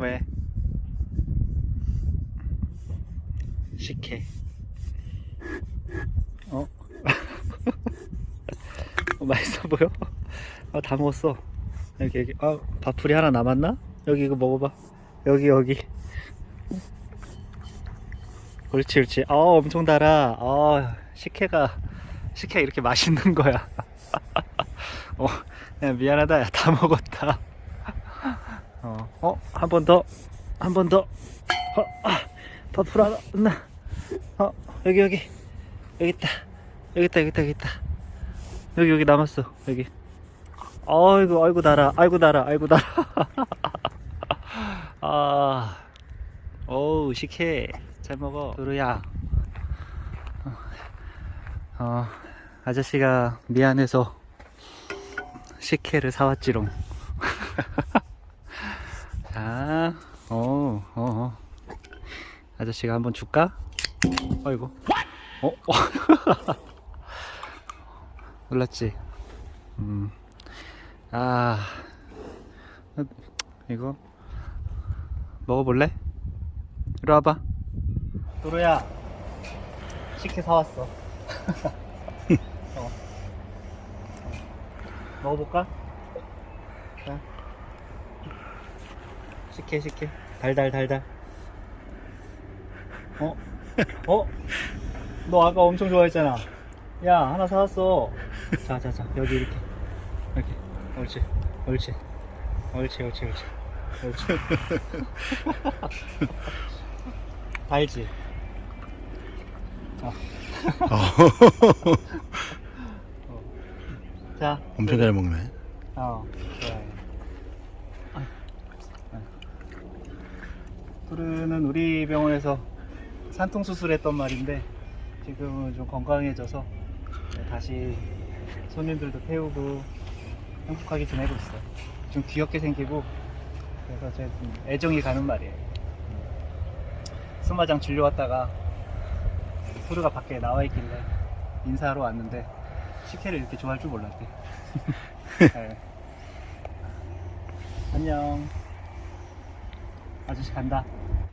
왜? 식혜. 어? 어, 맛있어 보여? 아, 다 먹었어. 여기, 여기. 아, 밥풀이 하나 남았나? 여기 이거 먹어봐. 여기, 여기. 옳지, 옳지. 아, 엄청 달아. 아, 식혜가, 식혜가 이렇게 맛있는 거야. 어, 야, 미안하다. 야, 다 먹었다. 어, 어, 한 번 더. 한 번 더. 어, 아, 밥풀 하나, 나. 어, 여기, 여기. 여기 있다. 여기 있다, 여기 있다, 여기 있다. 여기, 여기 남았어. 여기. 아이고, 아이고, 달아. 아이고, 달아. 아이고, 달아. 아, 어우, 식혜. 잘 먹어. 도루야. 어, 아저씨가 미안해서 식혜를 사왔지롱. 자, 어, 어, 어. 아저씨가 한번 줄까? 아이고. 어? 어. 놀랐지? 음. 아. 이거. 먹어볼래? 이리 와봐. 도로야. 식혜 사왔어. 어. 먹어볼까? 자. 식혜, 식혜. 달달, 달달. 어? 어? 너 아까 엄청 좋아했잖아. 야, 하나 사왔어. 자, 자, 자. 여기 이렇게. 이렇게. 옳지. 옳지. 옳지, 옳지, 옳지. 옳지. 달지? 어. 어. 자. 엄청 잘 먹네. 어, 좋아요. 아, 토르는 우리 병원에서 산통 수술했던 말인데 지금은 좀 건강해져서 네, 다시 손님들도 태우고 행복하게 지내고 있어요. 좀 귀엽게 생기고 그래서 좀 애정이 가는 말이에요. 스마장 진료 왔다가 토르가 밖에 나와 있길래 인사하러 왔는데 식혜를 이렇게 좋아할 줄 몰랐대. 네. 안녕. 아저씨 간다.